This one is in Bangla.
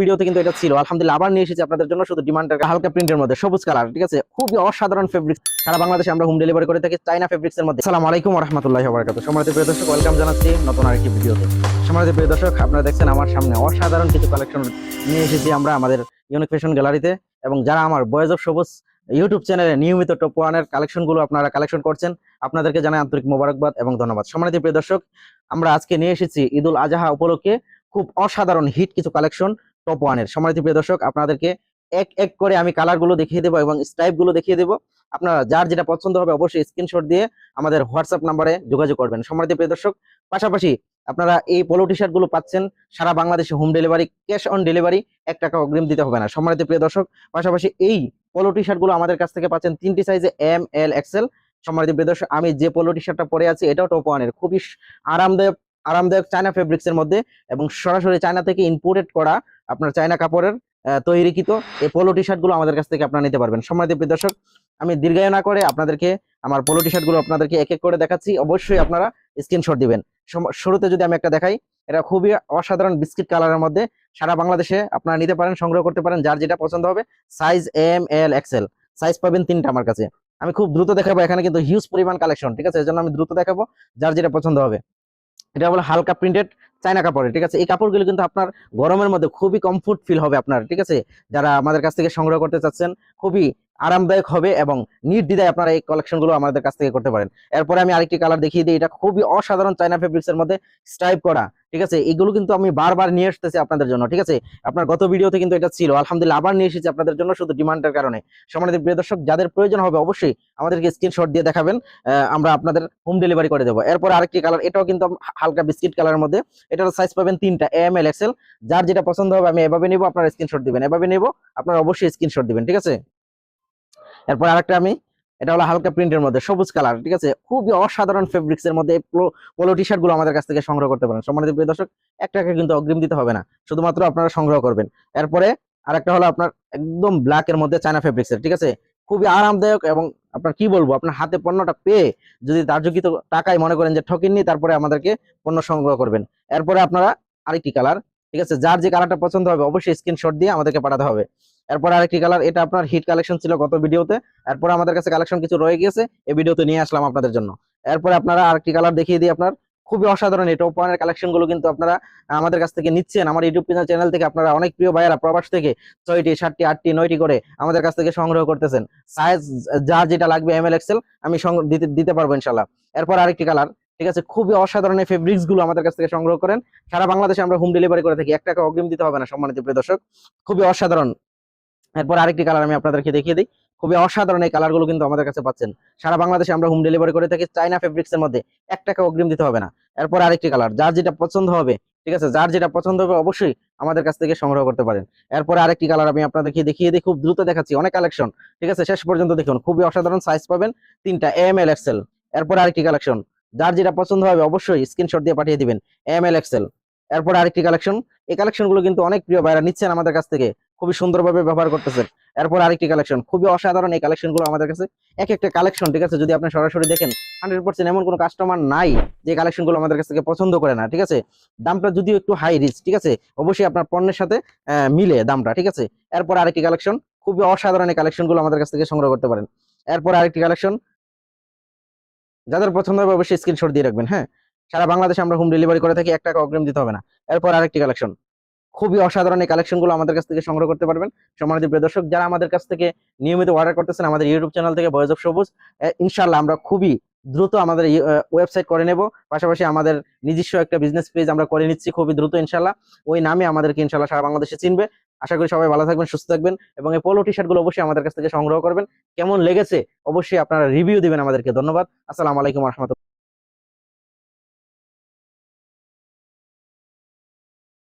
ভিডিওতে কিন্তু এটা ছিল। আলহামদুলিল্লাহ আবার নিয়ে এসেছি আপনাদের জন্য শুধু ডিমান্ডের হালকা প্রিন্টের মধ্যে, সবুজ কালার ঠিক আছে? খুবই অসাধারণ ফেব্রিক সারা বাংলাদেশে আমরা হোম ডেলিভারি করে থাকি চাইনা ফেব্রিক্স এর মধ্যে। আসসালামু আলাইকুম রহমতুল্লাহ বরকাত সম্মানিত প্রিয় দর্শক ওয়েলকাম জানাচ্ছি নতুন আরেকটি ভিডিওতে। সম্মানিত প্রিয় দর্শক, আপনারা দেখছেন আমার সামনে অসাধারণ কিছু কালেকশন নিয়ে এসেছি আমরা আমাদের ইউনিক ফ্যাশন গ্যালারিতে এবং যারা আমার বয়েজ অফ সবুজ ইউটিউব চ্যানেলে নিয়মিত টপ ওয়ানের কালেকশনগুলো আপনারা কালেকশন করছেন, আপনাদেরকে জানাই আন্তরিক মোবারকবাদ এবং ধন্যবাদ। সম্মানিত প্রিয় দর্শক, আমরা আজকে নিয়ে এসেছি ঈদুল আজহা উপলক্ষে খুব অসাধারণ হিট কিছু কালেকশন টপ ওয়ানের সম্মানিত প্রিয় দর্শক, আপনাদেরকে এক এক করে আমি কালারগুলো দেখিয়ে দেবো এবং স্টাইপগুলো দেখিয়ে দেবো। আপনারা যার যেটা পছন্দ হবে অবশ্যই স্ক্রিনশট দিয়ে আমাদের হোয়াটসঅ্যাপ নাম্বারে যোগাযোগ করবেন। সম্মানিত প্রিয় দর্শক, পাশাপাশি আপনারা এই পোলো টি শার্টগুলো পাচ্ছেন, সারা বাংলাদেশে home delivery cash on delivery এক টাকা অগ্রিম দিতে হবে না। সম্মানিত প্রিয় দর্শক, পাশাপাশি এই পোলো টি শার্টগুলো আমাদের কাছ থেকে পাচ্ছেন তিনটি সাইজে এম এল এক্সেল সম্মানিত প্রিয় দর্শক, আমি যে পোলো টি শার্টটা পরে আছি, এটাও টপ ওয়ানের খুবই আরামদায়ক আরামদায়ক চায়না ফেব্রিক্স এর মধ্যে এবং সরাসরি চায়না থেকে ইম্পোর্টেড করা আপনার চায়না কাপড়ের তৈরিকৃত এই পোলো টি শার্টগুলো আমাদের কাছ থেকে আপনারা নিতে পারবেন। সম্মানিত প্রিয় দর্শক, আমি দীর্ঘায় না করে আপনাদেরকে আমার পোলো টি শার্টগুলো আপনাদেরকে এক এক করে দেখাচ্ছি। অবশ্যই আপনারা স্ক্রিনশট দিবেন। শুরুতে যদি আমি একটা দেখাই, এটা খুবই অসাধারণ বিস্কিট কালারের মধ্যে সারা বাংলাদেশে আপনারা নিতে পারেন, সংগ্রহ করতে পারেন, যার যেটা পছন্দ হবে size M L XL size পাবেন তিনটা আমার কাছে। আমি খুব দ্রুত দেখাবো, এখানে কিন্তু হিউজ পরিমাণ কালেকশন ঠিক আছে? এজন্য আমি দ্রুত দেখাবো, যার যেটা পছন্দ হবে। এটা হলো হালকা প্রিন্টেড চায়না কাপড়ের, ঠিক আছে? এই কাপড়গুলো কিন্তু আপনার গরমের মধ্যে খুবই কমফোর্ট ফিল হবে আপনার, ঠিক আছে? যারা আমাদের কাছ থেকে সংগ্রহ করতে চাচ্ছেন, খুবই আরামদায়ক হবে এবং নির্দ্বিধায় আপনারা এই কালেকশনগুলো আমাদের কাছ থেকে করতে পারেন। এরপরে আমি আরেকটি কালার দেখিয়ে দিই, এটা খুবই অসাধারণ চায়না ফেব্রিক্স এর মধ্যে স্টাইপ করা, ঠিক আছে? এগুলো কিন্তু আমি বারবার নিয়ে আসতেছি আপনাদের জন্য, ঠিক আছে? আপনার গত ভিডিওতে কিন্তু এটা ছিল, আলহামদুলিল্লাহ আবার নিয়ে এসেছি আপনাদের জন্য শুধু ডিমান্ডের কারণে। সম্মানিত প্রিয় দর্শক, যাদের প্রয়োজন হবে অবশ্যই আমাদেরকে স্ক্রিনশট দিয়ে দেখাবেন আমরা আপনাদের হোম ডেলিভারি করে দেবো। এরপর আরেকটি কালার এটাও কিন্তু হালকা বিস্কিট কালারের মধ্যে, এটার সাইজ পাবেন তিনটা এম এল এক্সেল যার যেটা পছন্দ হবে আমি এভাবে নিবো, আপনারা স্ক্রিনশট দিবেন। এভাবে নেব, আপনারা অবশ্যই স্ক্রিনশট দিবেন, ঠিক আছে? এরপর আরেকটা আমি, এটা হলো হালকা প্রিন্টের মধ্যে, সবুজ কালার ঠিক আছে? খুবই অসাধারণ ফেব্রিক্স এর মধ্যে পোলো টি শার্টগুলো আমাদের কাছ থেকে সংগ্রহ করতে পারেন। সম্মানিত প্রিয় দর্শক এক টাকা কিন্তু অগ্রিম দিতে হবে না, শুধুমাত্র আপনারা সংগ্রহ করবেন। এরপরে আরেকটা হলো আপনার একদম ব্ল্যাক এর মধ্যে চায়না ফেব্রিক্স এর, ঠিক আছে? খুবই আরামদায়ক এবং আপনার কি বলব, আপনার হাতে পণ্যটা পেয়ে যদি দার্যকৃত টাকায় মনে করেন যে ঠকেননি, তারপরে আমাদেরকে পণ্য সংগ্রহ করবেন। এরপরে আপনারা আরেকটি কালার ঠিক আছে? যার যে কালারটা পছন্দ হবে, অবশ্যই স্ক্রিনশট দিয়ে আমাদেরকে পাঠাতে হবে। এরপর আরেকটি কালার এটা আপনার হিট কালেকশন ছিল গত ভিডিওতে এরপর আমাদের কাছে কালেকশন কিছু রয়ে গিয়েছে, এই ভিডিওতে নিয়ে আসলাম আপনাদের জন্য। এরপরে আপনারা আরেকটি কালার দেখিয়ে দিই আপনার, খুবই অসাধারণ এই টপ ওয়ানের কালেকশনগুলো কিন্তু আপনারা আমাদের কাছ থেকে নিচ্ছেন। আমার ইউটিউব চ্যানেল থেকে আপনারা অনেক প্রিয় ভাইয়েরা প্রবাস থেকে ছয়টি, সাতটি, আটটি, নয়টি করে আমাদের কাছ থেকে সংগ্রহ করতেছেন। সাইজ যা যেটা লাগবে এম এল এক্সেল আমি দিতে দিতে পারব ইনশাল্লাহ এরপর আরেকটি কালার ঠিক আছে, খুবই অসাধারণ ফেব্রিক্সগুলো আমাদের কাছ থেকে সংগ্রহ করেন। সারা বাংলাদেশে আমরা হোম ডেলিভারি করে থাকি, এক টাকা অগ্রিম দিতে হবে না সম্মানিত প্রিয় দর্শক। খুবই অসাধারণ। এরপর আরেকটি কালার আমি আপনাদেরকে দেখিয়ে দিই। খুবই অসাধারণ এই কালারগুলো কিন্তু আমাদের কাছে পাচ্ছেন। সারা বাংলাদেশে আমরা হোম ডেলিভারি করে থাকি চাইনা ফেব্রিক্স এর মধ্যে এক টাকা অগ্রিম দিতে হবে না। এরপর আরেকটি কালার যার যেটা পছন্দ হবে, ঠিক আছে? যার যেটা পছন্দ হবে অবশ্যই আমাদের কাছ থেকে সংগ্রহ করতে পারেন। এরপর আরেকটি কালার আমি আপনাদেরকে দেখিয়ে দিই, খুব দ্রুত দেখাচ্ছি, অনেক কালেকশন ঠিক আছে? শেষ পর্যন্ত দেখুন, খুবই অসাধারণ সাইজ পাবেন তিনটা এম এল এক্সেল এরপর আরেকটি কালেকশন যার যেটা পছন্দ হবে অবশ্যই স্ক্রিনশট দিয়ে পাঠিয়ে দিবেন এম এল এক্সেল এরপর আরেকটি কালেকশন এই কালেকশনগুলো কিন্তু অনেক প্রিয় ভাইরা নিচ্ছেন আমাদের কাছ থেকে। খুবই সুন্দরভাবে ব্যবহার করতেছেন। এরপর আরেকটি কালেকশন খুবই অসাধারণ এই কালেকশনগুলো আমাদের কাছে। এক একটা কালেকশন ঠিক আছে? যদি আপনি সরাসরি দেখেন হান্ড্রেড পার্সেন্ট এমন কোনো কাস্টমার নাই যে কালেকশনগুলো আমাদের কাছ থেকে পছন্দ করে না, ঠিক আছে? দামটা যদিও একটু হাই রিচ ঠিক আছে? অবশ্যই আপনার পণ্যের সাথে মিলে দামটা, ঠিক আছে? এরপর আরেকটি কালেকশন খুবই অসাধারণ এই কালেকশনগুলো আমাদের কাছ থেকে সংগ্রহ করতে পারেন। এরপর আরেকটি কালেকশন যাদের পছন্দ হবে অবশ্যই স্ক্রিনশট দিয়ে রাখবেন হ্যাঁ? সারা বাংলাদেশে আমরা হোম ডেলিভারি করে থাকি এক টাকা অগ্রিম দিতে হবে না। এরপর আরেকটি কালেকশন খুবই অসাধারণ এই কালেকশনগুলো আমাদের কাছ থেকে সংগ্রহ করতে পারবেন। সম্মানিত প্রিয় দর্শক, যারা আমাদের কাছ থেকে নিয়মিত অর্ডার করতেছেন আমাদের ইউটিউব চ্যানেল থেকে বয়েজ অফ সবুজ ইনশাল্লাহ আমরা খুবই দ্রুত আমাদের ওয়েবসাইট করে নেব। পাশাপাশি আমাদের নিজস্ব একটা বিজনেস পেজ আমরা করে নিচ্ছি খুবই দ্রুত ইনশাল্লাহ ওই নামে আমাদেরকে ইনশাল্লাহ সারা বাংলাদেশে চিনবে। আশা করি সবাই ভালো থাকবেন, সুস্থ থাকবেন এবং এই পোলো টি শার্টগুলো অবশ্যই আমাদের কাছ থেকে সংগ্রহ করবেন। কেমন লেগেছে? অবশ্যই আপনারা রিভিউ দিবেন আমাদেরকে। ধন্যবাদ। আসসালামু আলাইকুম রহমতুল্লাহ।